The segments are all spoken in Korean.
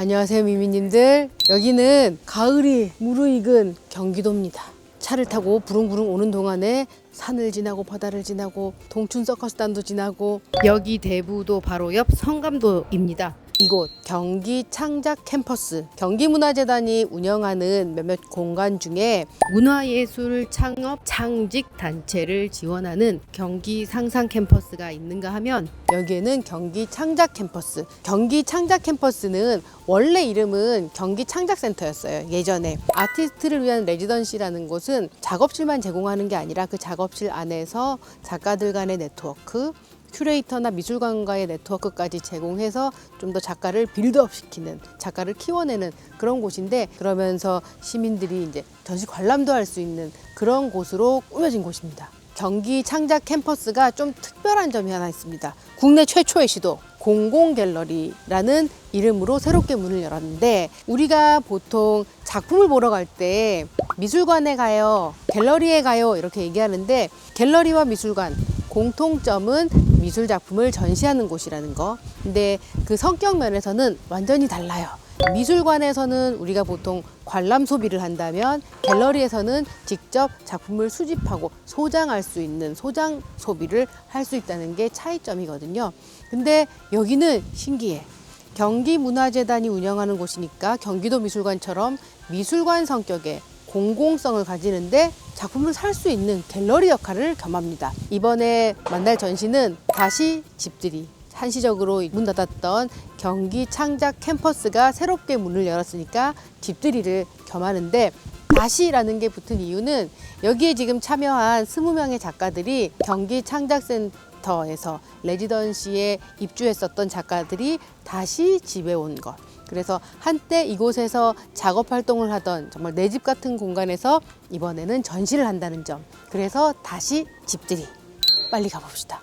안녕하세요 미미님들. 여기는 가을이 무르익은 경기도입니다. 차를 타고 부릉부릉 오는 동안에 산을 지나고 바다를 지나고 동춘 서커스단도 지나고 여기 대부도 바로 옆 성감도입니다 이곳 경기 창작 캠퍼스 경기문화재단이 운영하는 몇몇 공간 중에 문화예술 창업 창직 단체를 지원하는 경기 상상 캠퍼스가 있는가 하면 여기에는 경기 창작 캠퍼스. 경기 창작 캠퍼스는 원래 이름은 경기 창작센터였어요 예전에. 아티스트를 위한 레지던시라는 곳은 작업실만 제공하는 게 아니라 그 작업실 안에서 작가들 간의 네트워크 큐레이터나 미술관과의 네트워크까지 제공해서 좀 더 작가를 빌드업 시키는 작가를 키워내는 그런 곳인데 그러면서 시민들이 이제 전시 관람도 할 수 있는 그런 곳으로 꾸며진 곳입니다. 경기 창작 캠퍼스가 좀 특별한 점이 하나 있습니다. 국내 최초의 시도 공공 갤러리라는 이름으로 새롭게 문을 열었는데 우리가 보통 작품을 보러 갈 때 미술관에 가요, 갤러리에 가요 이렇게 얘기하는데 갤러리와 미술관 공통점은 미술 작품을 전시하는 곳이라는 거. 근데 그 성격 면에서는 완전히 달라요. 미술관에서는 우리가 보통 관람 소비를 한다면 갤러리에서는 직접 작품을 수집하고 소장할 수 있는 소장 소비를 할 수 있다는 게 차이점이거든요. 근데 여기는 신기해. 경기문화재단이 운영하는 곳이니까 경기도 미술관처럼 미술관 성격의 공공성을 가지는데 작품을 살 수 있는 갤러리 역할을 겸합니다. 이번에 만날 전시는 다시 집들이 한시적으로 문 닫았던 경기 창작 캠퍼스가 새롭게 문을 열었으니까 집들이를 겸하는데 다시라는 게 붙은 이유는 여기에 지금 참여한 20명의 작가들이 경기 창작센터 에서 레지던시에 입주했었던 작가들이 다시 집에 온 것. 그래서 한때 이곳에서 작업 활동을 하던 정말 내 집 같은 공간에서 이번에는 전시를 한다는 점. 그래서 다시 집들이. 빨리 가봅시다.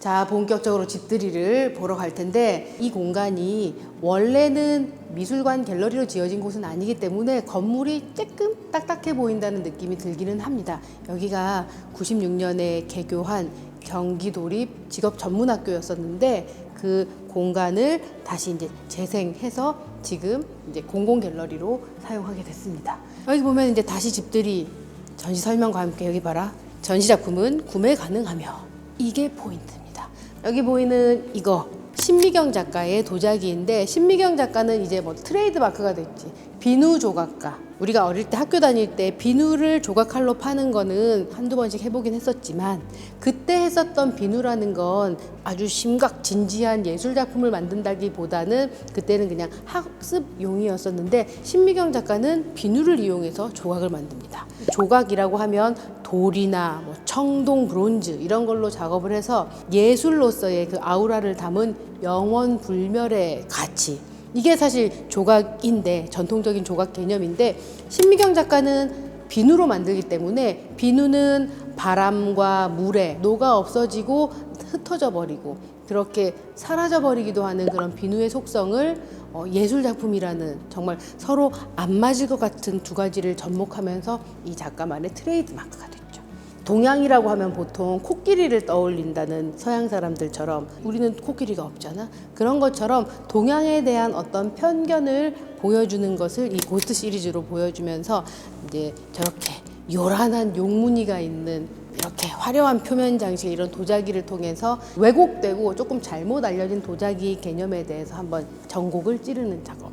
자, 본격적으로 집들이를 보러 갈 텐데 이 공간이 원래는 미술관 갤러리로 지어진 곳은 아니기 때문에 건물이 조금 딱딱해 보인다는 느낌이 들기는 합니다. 여기가 96년에 개교한 경기도립 직업 전문학교였었는데 그 공간을 다시 이제 재생해서 지금 이제 공공 갤러리로 사용하게 됐습니다. 여기 보면 이제 다시 집들이 전시 설명과 함께 여기 봐라. 전시 작품은 구매 가능하며 이게 포인트입니다. 여기 보이는 이거 신미경 작가의 도자기인데 신미경 작가는 이제 뭐 트레이드 마크가 됐지. 비누 조각가. 우리가 어릴 때 학교 다닐 때 비누를 조각칼로 파는 거는 한두 번씩 해보긴 했었지만 그때 했었던 비누라는 건 아주 심각 진지한 예술 작품을 만든다기보다는 그때는 그냥 학습용이었었는데 신미경 작가는 비누를 이용해서 조각을 만듭니다. 조각이라고 하면 돌이나 뭐 청동 브론즈 이런 걸로 작업을 해서 예술로서의 그 아우라를 담은 영원 불멸의 가치 이게 사실 조각인데 전통적인 조각 개념인데 신미경 작가는 비누로 만들기 때문에 비누는 바람과 물에 녹아 없어지고 흩어져 버리고 그렇게 사라져 버리기도 하는 그런 비누의 속성을 어, 예술 작품이라는 정말 서로 안 맞을 것 같은 두 가지를 접목하면서 이 작가만의 트레이드 마크가 됐죠. 동양이라고 하면 보통 코끼리를 떠올린다는 서양 사람들처럼 우리는 코끼리가 없잖아. 그런 것처럼 동양에 대한 어떤 편견을 보여주는 것을 이 고스트 시리즈로 보여주면서 이제 저렇게 요란한 용무늬가 있는 이렇게 화려한 표면 장식 이런 도자기를 통해서 왜곡되고 조금 잘못 알려진 도자기 개념에 대해서 한번 전곡을 찌르는 작업.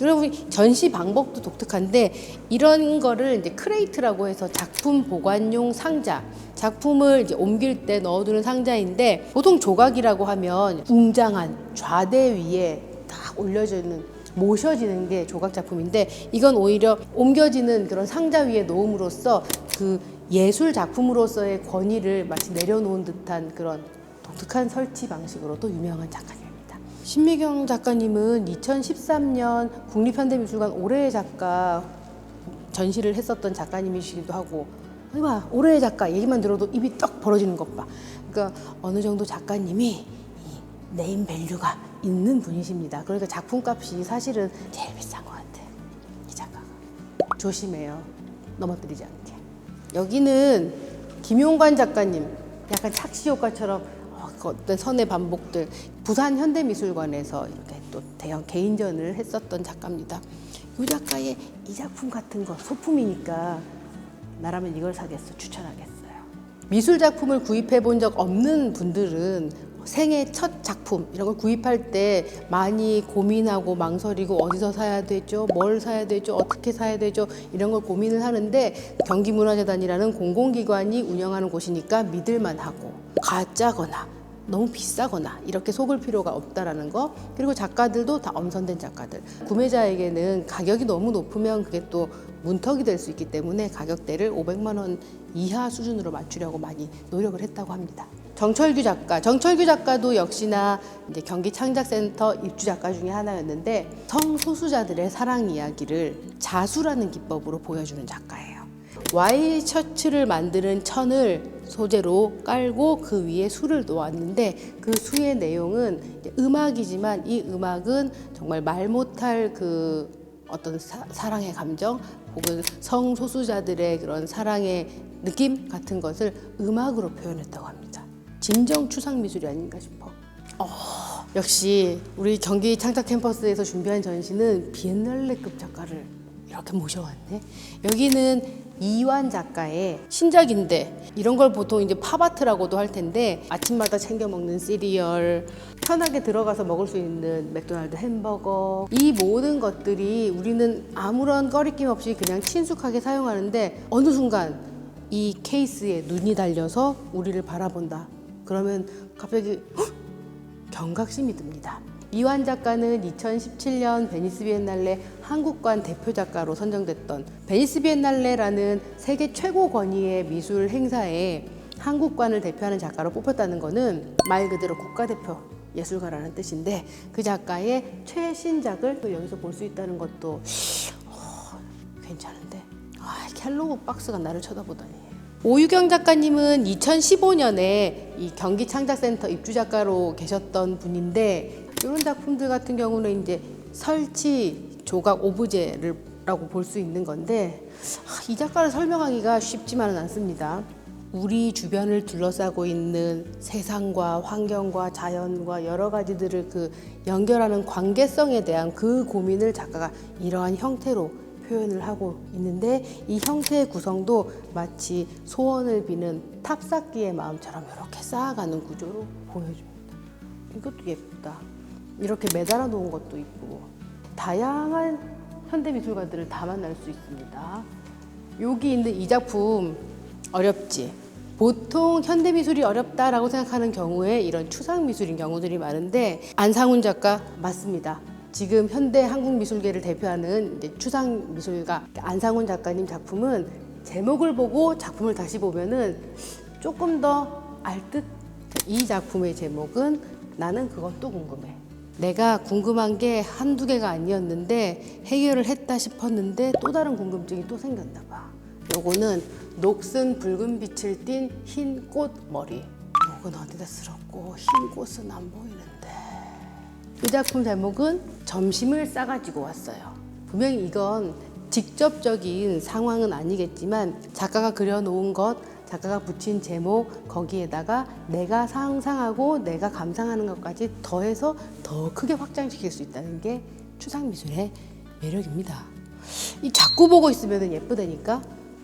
그리고 전시 방법도 독특한데 이런 거를 이제 크레이트라고 해서 작품 보관용 상자. 작품을 이제 옮길 때 넣어두는 상자인데 보통 조각이라고 하면 웅장한 좌대 위에 딱 올려지는 모셔지는 게 조각 작품인데 이건 오히려 옮겨지는 그런 상자 위에 놓음으로써 그 예술 작품으로서의 권위를 마치 내려놓은 듯한 그런 독특한 설치 방식으로도 유명한 작가님입니다. 신미경 작가님은 2013년 국립현대미술관 올해의 작가 전시를 했었던 작가님이시기도 하고 봐 올해의 작가 얘기만 들어도 입이 떡 벌어지는 것 봐. 그러니까 어느 정도 작가님이 이 네임 밸류가 있는 분이십니다. 그러니까 작품값이 사실은 제일 비싼 것 같아. 이 작가가 조심해요. 넘어뜨리지 않게. 여기는 김용관 작가님 약간 착시 효과처럼 어, 그 어떤 선의 반복들 부산 현대미술관에서 이렇게 또 대형 개인전을 했었던 작가입니다. 이 작가의 이 작품 같은 거 소품이니까 나라면 이걸 사겠어 추천하겠어요. 미술 작품을 구입해 본 적 없는 분들은 생애 첫 작품 이런 걸 구입할 때 많이 고민하고 망설이고 어디서 사야 되죠? 뭘 사야 되죠? 어떻게 사야 되죠? 이런 걸 고민을 하는데 경기문화재단이라는 공공기관이 운영하는 곳이니까 믿을 만하고 가짜거나 너무 비싸거나 이렇게 속을 필요가 없다라는 거 그리고 작가들도 다 엄선된 작가들 구매자에게는 가격이 너무 높으면 그게 또 문턱이 될 수 있기 때문에 가격대를 500만 원 이하 수준으로 맞추려고 많이 노력을 했다고 합니다. 정철규 작가, 정철규 작가도 역시나 이제 경기 창작센터 입주 작가 중에 하나였는데 성소수자들의 사랑 이야기를 자수라는 기법으로 보여주는 작가예요. 와이 셔츠를 만드는 천을 소재로 깔고 그 위에 수를 놓았는데 그 수의 내용은 음악이지만 이 음악은 정말 말 못할 그 어떤 사, 사랑의 감정 혹은 성소수자들의 그런 사랑의 느낌 같은 것을 음악으로 표현했다고 합니다. 진정 추상 미술이 아닌가 싶어. 어, 역시 우리 경기 창작 캠퍼스에서 준비한 전시는 비엔날레급 작가를 이렇게 모셔왔네. 여기는 이완 작가의 신작인데 이런 걸 보통 이제 팝아트라고도 할 텐데 아침마다 챙겨 먹는 시리얼 편하게 들어가서 먹을 수 있는 맥도날드 햄버거 이 모든 것들이 우리는 아무런 꺼리낌 없이 그냥 친숙하게 사용하는데 어느 순간 이 케이스에 눈이 달려서 우리를 바라본다. 그러면 갑자기 헉! 경각심이 듭니다. 이완 작가는 2017년 베니스 비엔날레 한국관 대표 작가로 선정됐던 베니스 비엔날레라는 세계 최고 권위의 미술 행사에 한국관을 대표하는 작가로 뽑혔다는 것은 말 그대로 국가대표 예술가라는 뜻인데 그 작가의 최신작을 또 여기서 볼 수 있다는 것도 어, 괜찮은데? 아, 캘로그 박스가 나를 쳐다보다니. 오유경 작가님은 2015년에 이 경기 창작센터 입주 작가로 계셨던 분인데 이런 작품들 같은 경우는 이제 설치 조각 오브제를라고 볼 수 있는 건데 아, 이 작가를 설명하기가 쉽지만은 않습니다. 우리 주변을 둘러싸고 있는 세상과 환경과 자연과 여러 가지들을 그 연결하는 관계성에 대한 그 고민을 작가가 이러한 형태로 표현을 하고 있는데 이 형태의 구성도 마치 소원을 비는 탑쌓기의 마음처럼 이렇게 쌓아가는 구조로 보여줍니다. 이것도 예쁘다. 이렇게 매달아 놓은 것도 이쁘고 다양한 현대 미술가들을 다 만날 수 있습니다. 여기 있는 이 작품 어렵지. 보통 현대 미술이 어렵다라고 생각하는 경우에 이런 추상 미술인 경우들이 많은데 안상훈 작가 맞습니다. 지금 현대 한국 미술계를 대표하는 추상 미술가 안상훈 작가님 작품은 제목을 보고 작품을 다시 보면은 조금 더 알 듯. 이 작품의 제목은 나는 그것도 궁금해. 내가 궁금한 게 한두 개가 아니었는데 해결을 했다 싶었는데 또 다른 궁금증이 또 생겼나 봐. 요거는 녹슨 붉은 빛을 띤 흰 꽃 머리. 요건 어디다 쓸었고 흰 꽃은 안 보이는데. 이 작품 제목은 점심을 싸가지고 왔어요. 분명히 이건 직접적인 상황은 아니겠지만 작가가 그려놓은 것, 작가가 붙인 제목 거기에다가 내가 상상하고 내가 감상하는 것까지 더해서 더 크게 확장시킬 수 있다는 게 추상 미술의 매력입니다. 이 자꾸 보고 있으면 예쁘다니까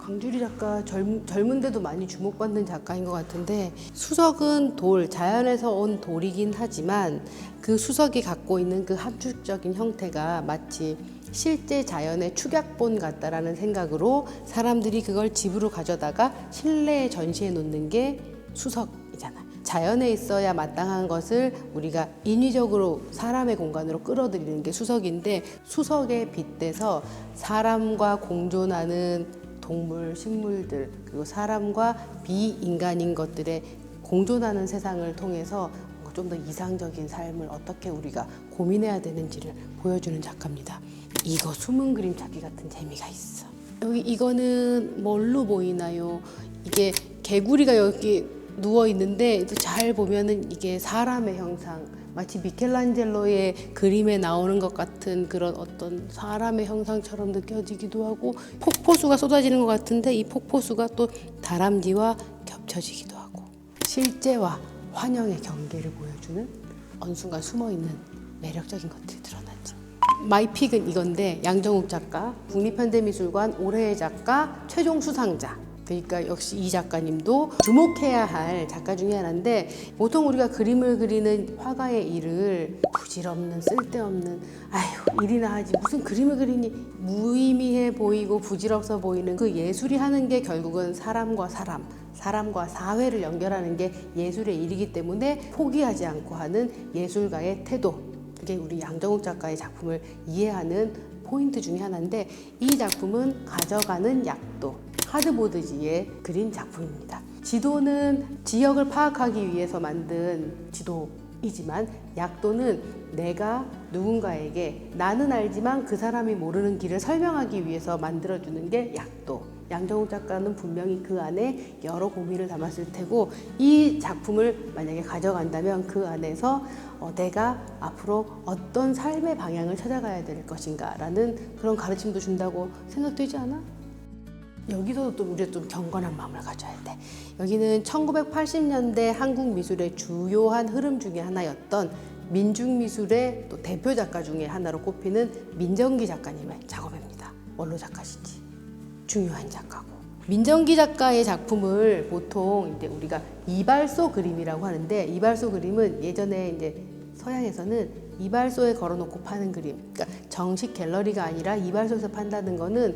강주리 작가 젊, 젊은데도 많이 주목받는 작가인 것 같은데 수석은 돌, 자연에서 온 돌이긴 하지만 그 수석이 갖고 있는 그 함축적인 형태가 마치 실제 자연의 축약본 같다라는 생각으로 사람들이 그걸 집으로 가져다가 실내에 전시해 놓는 게 수석이잖아. 자연에 있어야 마땅한 것을 우리가 인위적으로 사람의 공간으로 끌어들이는 게 수석인데 수석에 빗대서 사람과 공존하는 동물, 식물들 그리고 사람과 비인간인 것들의 공존하는 세상을 통해서 좀 더 이상적인 삶을 어떻게 우리가 고민해야 되는지를 보여주는 작가입니다. 이거 숨은 그림 찾기 같은 재미가 있어. 여기 이거는 뭘로 보이나요? 이게 개구리가 여기 누워 있는데 잘 보면은 이게 사람의 형상. 마치 미켈란젤로의 그림에 나오는 것 같은 그런 어떤 사람의 형상처럼 느껴지기도 하고 폭포수가 쏟아지는 것 같은데 이 폭포수가 또 다람쥐와 겹쳐지기도 하고 실제와 환영의 경계를 보여주는 어느 순간 숨어 있는 매력적인 것들이 드러나지. 마이픽은 이건데 양정욱 작가, 국립현대미술관 올해의 작가, 최종 수상자. 그러니까 역시 이 작가님도 주목해야 할 작가 중에 하나인데 보통 우리가 그림을 그리는 화가의 일을 부질없는 쓸데없는 아휴 일이나 하지. 무슨 그림을 그리니? 무의미해 보이고 부질없어 보이는 그 예술이 하는 게 결국은 사람과 사람 사람과 사회를 연결하는 게 예술의 일이기 때문에 포기하지 않고 하는 예술가의 태도. 그게 우리 양정욱 작가의 작품을 이해하는 포인트 중에 하나인데 이 작품은 가져가는 약도 하드보드지에 그린 작품입니다. 지도는 지역을 파악하기 위해서 만든 지도 이지만 약도는 내가 누군가에게 나는 알지만 그 사람이 모르는 길을 설명하기 위해서 만들어주는 게 약도. 양정욱 작가는 분명히 그 안에 여러 고민을 담았을 테고 이 작품을 만약에 가져간다면 그 안에서 어, 내가 앞으로 어떤 삶의 방향을 찾아가야 될 것인가라는 그런 가르침도 준다고 생각되지 않아? 여기서도 또 우리가 좀 경건한 마음을 가져야 돼. 여기는 1980년대 한국 미술의 주요한 흐름 중에 하나였던 민중미술의 또 대표 작가 중에 하나로 꼽히는 민정기 작가님의 작업입니다. 원로 작가시지. 중요한 작가고. 민정기 작가의 작품을 보통 이제 우리가 이발소 그림이라고 하는데 이발소 그림은 예전에 이제 서양에서는 이발소에 걸어놓고 파는 그림, 그러니까 정식 갤러리가 아니라 이발소에서 판다는 거는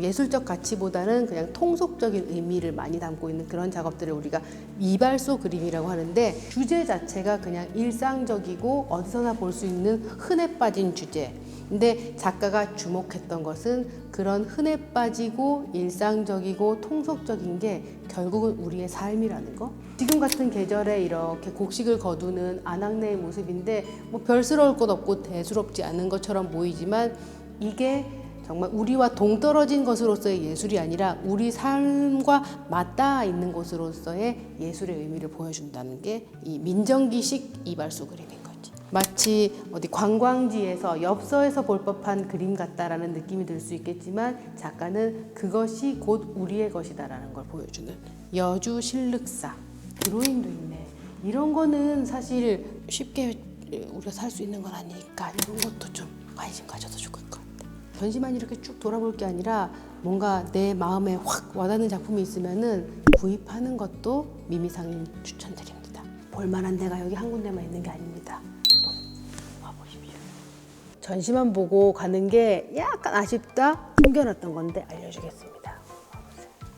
예술적 가치보다는 그냥 통속적인 의미를 많이 담고 있는 그런 작업들을 우리가 이발소 그림이라고 하는데 주제 자체가 그냥 일상적이고 어디서나 볼 수 있는 흔해 빠진 주제. 근데 작가가 주목했던 것은 그런 흔해 빠지고 일상적이고 통속적인 게 결국은 우리의 삶이라는 거. 지금 같은 계절에 이렇게 곡식을 거두는 아낙네의 모습인데 뭐 별스러울 것 없고 대수롭지 않은 것처럼 보이지만 이게 정말 우리와 동떨어진 것으로서의 예술이 아니라 우리 삶과 맞닿아 있는 것으로서의 예술의 의미를 보여준다는 게 이 민정기식 이발소 거지. 마치 어디 관광지에서 엽서에서 볼 법한 그림 같다라는 느낌이 들 수 있겠지만 작가는 그것이 곧 우리의 것이다라는 걸 보여주는 여주 실륵사 드로잉도 있네. 이런 거는 사실 쉽게 우리가 살 수 있는 건 아니니까 이런 것도 좀 관심 가져도 좋을 것 같아. 전시만 이렇게 쭉 돌아볼 게 아니라 뭔가 내 마음에 확 와닿는 작품이 있으면은 구입하는 것도 미미상님 추천드립니다. 볼만한 데가 여기 한 군데만 있는 게 아닙니다. 전시만 보고 가는 게 약간 아쉽다 숨겨놨던 건데 알려주겠습니다.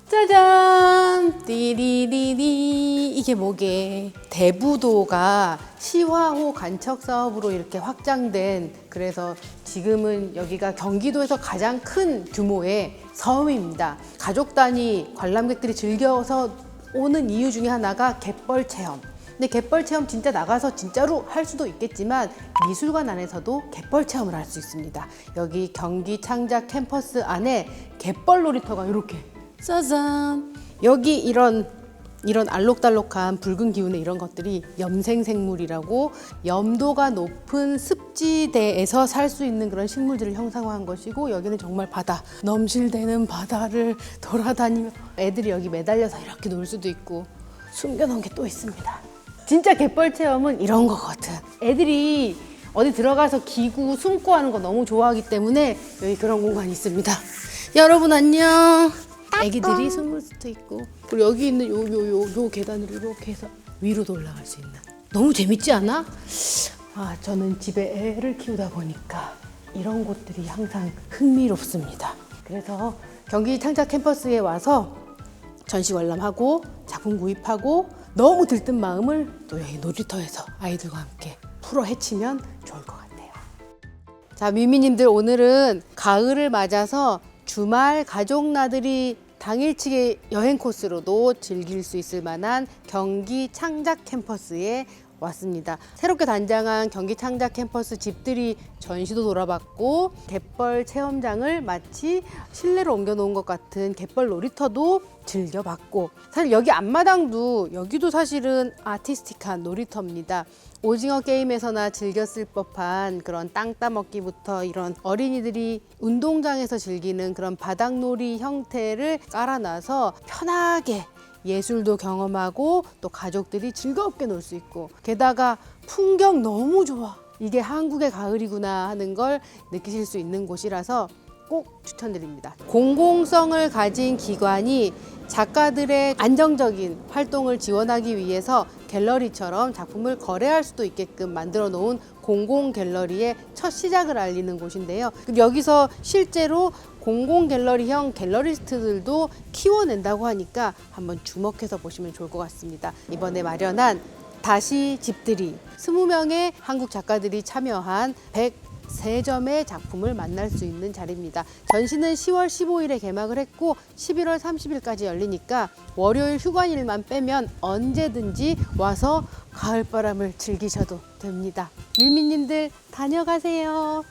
짜잔! 띠리리리 이게 뭐게? 대부도가 시화호 간척 사업으로 이렇게 확장된 그래서 지금은 여기가 경기도에서 가장 큰 규모의 섬입니다. 가족 단위 관람객들이 즐겨서 오는 이유 중에 하나가 갯벌 체험. 근데 갯벌 체험 진짜 나가서 진짜로 할 수도 있겠지만 미술관 안에서도 갯벌 체험을 할 수 있습니다. 여기 경기 창작 캠퍼스 안에 갯벌 놀이터가 이렇게. 짜잔. 여기 이런 이런 알록달록한 붉은 기운의 이런 것들이 염생생물이라고 염도가 높은 습지대에서 살 수 있는 그런 식물들을 형상화한 것이고 여기는 정말 바다. 넘실대는 바다를 돌아다니며 애들이 여기 매달려서 이렇게 놀 수도 있고 숨겨놓은 게 또 있습니다 진짜 갯벌 체험은 이런 거거든 애들이 어디 들어가서 기구 숨고 하는 거 너무 좋아하기 때문에 여기 그런 공간이 있습니다. 여러분 안녕. 애기들이 숨을 수도 있고. 그리고 여기 있는 요 요 요 요 계단으로 이렇게 해서 위로도 올라갈 수 있는. 너무 재밌지 않아? 아 저는 집에 애를 키우다 보니까 이런 곳들이 항상 흥미롭습니다. 그래서 경기 창작 캠퍼스에 와서 전시 관람하고 작품 구입하고 너무 들뜬 마음을 또 여기 놀이터에서 아이들과 함께 풀어 헤치면 좋을 것 같아요. 자, 미미님들 오늘은 가을을 맞아서 주말 가족 나들이 당일치기 여행 코스로도 즐길 수 있을 만한 경기 창작 캠퍼스에 왔습니다. 새롭게 단장한 경기 창작 캠퍼스 집들이 전시도 돌아봤고 갯벌 체험장을 마치 실내로 옮겨놓은 것 같은 갯벌 놀이터도 즐겨봤고 사실 여기 앞마당도 여기도 사실은 아티스틱한 놀이터입니다. 오징어 게임에서나 즐겼을 법한 그런 땅 따먹기부터 이런 어린이들이 운동장에서 즐기는 그런 바닥놀이 형태를 깔아놔서 편하게 예술도 경험하고 또 가족들이 즐겁게 놀 수 있고 게다가 풍경 너무 좋아. 이게 한국의 가을이구나 하는 걸 느끼실 수 있는 곳이라서 꼭 추천드립니다. 공공성을 가진 기관이 작가들의 안정적인 활동을 지원하기 위해서 갤러리처럼 작품을 거래할 수도 있게끔 만들어 놓은 공공 갤러리의 첫 시작을 알리는 곳인데요. 여기서 실제로 공공 갤러리형 갤러리스트들도 키워낸다고 하니까 한번 주목해서 보시면 좋을 것 같습니다. 이번에 마련한 다시 집들이 20명의 한국 작가들이 참여한 103점의 작품을 만날 수 있는 자리입니다. 전시는 10월 15일에 개막을 했고 11월 30일까지 열리니까 월요일 휴관일만 빼면 언제든지 와서 가을바람을 즐기셔도 됩니다. 밀미님들 다녀가세요.